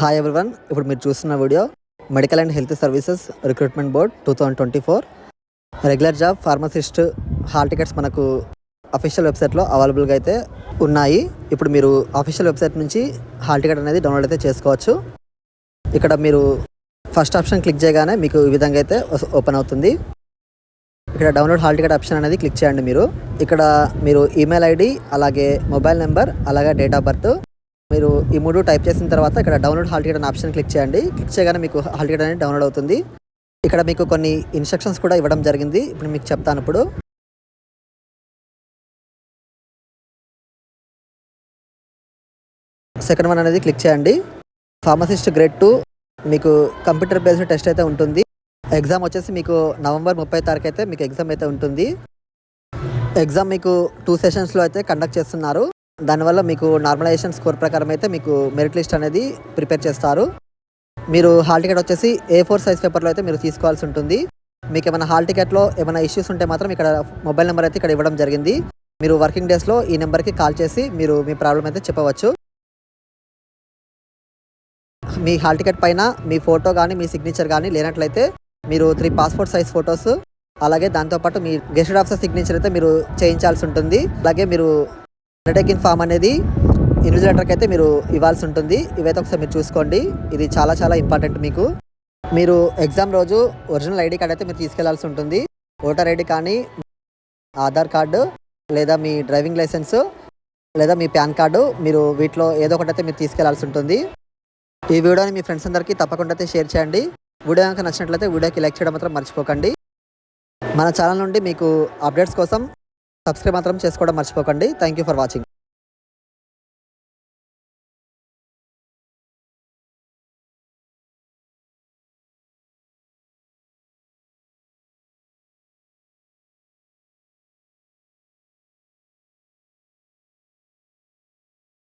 Hi everyone ఇప్పుడు మీరు చూస్తున్న video medical and health services recruitment board two thousand twenty four regular job pharmacist hall tickets మనకు official వెబ్సైట్లో అవైలబుల్గా అయితే ఉన్నాయి. ఇప్పుడు మీరు అఫీషియల్ వెబ్సైట్ నుంచి హాల్ టికెట్ అనేది డౌన్లోడ్ అయితే చేసుకోవచ్చు. ఇక్కడ మీరు ఫస్ట్ ఆప్షన్ క్లిక్ చేయగానే మీకు ఈ విధంగా అయితే ఓపెన్ అవుతుంది. ఇక్కడ డౌన్లోడ్ హాల్ టికెట్ ఆప్షన్ అనేది క్లిక్ చేయండి మీరు. ఇక్కడ మీరు ఈమెయిల్ ఐడి అలాగే మొబైల్ నెంబర్ అలాగే డేట్ ఆఫ్ బర్త్ మీరు ఈ మూడు టైప్ చేసిన తర్వాత ఇక్కడ డౌన్లోడ్ హాల్ టికెట్ అనే ఆప్షన్ క్లిక్ చేయండి. క్లిక్ చేయగానే మీకు హాల్ టికెట్ అనేది డౌన్లోడ్ అవుతుంది. ఇక్కడ మీకు కొన్ని ఇన్స్ట్రక్షన్స్ కూడా ఇవ్వడం జరిగింది. ఇప్పుడు మీకు చెప్తాను ఇప్పుడు. సెకండ్ వన్ అనేది క్లిక్ చేయండి. ఫార్మసిస్ట్ గ్రేడ్ టూ మీకు కంప్యూటర్ బేస్డ్ టెస్ట్ అయితే ఉంటుంది. ఎగ్జామ్ వచ్చేసి మీకు నవంబర్ ముప్పై తారీఖు అయితే మీకు ఎగ్జామ్ అయితే ఉంటుంది. ఎగ్జామ్ మీకు టూ సెషన్స్లో అయితే కండక్ట్ చేస్తున్నారు. దానివల్ల మీకు నార్మలైజేషన్ స్కోర్ ప్రకారం అయితే మీకు మెరిట్ లిస్ట్ అనేది ప్రిపేర్ చేస్తారు. మీరు హాల్ టికెట్ వచ్చేసి ఏ ఫోర్ సైజ్ పేపర్లో అయితే మీరు తీసుకోవాల్సి ఉంటుంది. మీకు ఏమైనా హాల్ టికెట్లో ఏమైనా ఇష్యూస్ ఉంటే మాత్రం ఇక్కడ మొబైల్ నెంబర్ అయితే ఇక్కడ ఇవ్వడం జరిగింది. మీరు వర్కింగ్ డేస్లో ఈ నెంబర్కి కాల్ చేసి మీరు మీ ప్రాబ్లం అయితే చెప్పవచ్చు. మీ హాల్ టికెట్ పైన మీ ఫోటో కానీ మీ సిగ్నేచర్ కానీ లేనట్లయితే మీరు త్రీ పాస్పోర్ట్ సైజ్ ఫొటోస్ అలాగే దాంతోపాటు మీ గెస్ట్ ఆఫీసర్ సిగ్నేచర్ అయితే మీరు చేయించాల్సి ఉంటుంది. అలాగే మీరు అండర్టేకింగ్ ఫామ్ అనేది ఇన్విజిలేటర్కి అయితే మీరు ఇవ్వాల్సి ఉంటుంది. ఇవైతే ఒకసారి మీరు చూసుకోండి. ఇది చాలా చాలా ఇంపార్టెంట్ మీకు. మీరు ఎగ్జామ్ రోజు ఒరిజినల్ ఐడి కార్డ్ అయితే మీరు తీసుకెళ్ళాల్సి ఉంటుంది. ఓటర్ ఐడి కానీ ఆధార్ కార్డు లేదా మీ డ్రైవింగ్ లైసెన్స్ లేదా మీ పాన్ కార్డు మీరు వీటిలో ఏదో ఒకటి అయితే మీరు తీసుకెళ్ళాల్సి ఉంటుంది. ఈ వీడియోని మీ ఫ్రెండ్స్ అందరికీ తప్పకుండా అయితే షేర్ చేయండి. వీడియో కనుక నచ్చినట్లయితే వీడియోకి లైక్ చేయడం మాత్రం మర్చిపోకండి. మన ఛానల్ నుండి మీకు అప్డేట్స్ కోసం సబ్స్క్రైబ్ మాత్రం చేసుకోవడం మర్చిపోకండి. Thank you for watching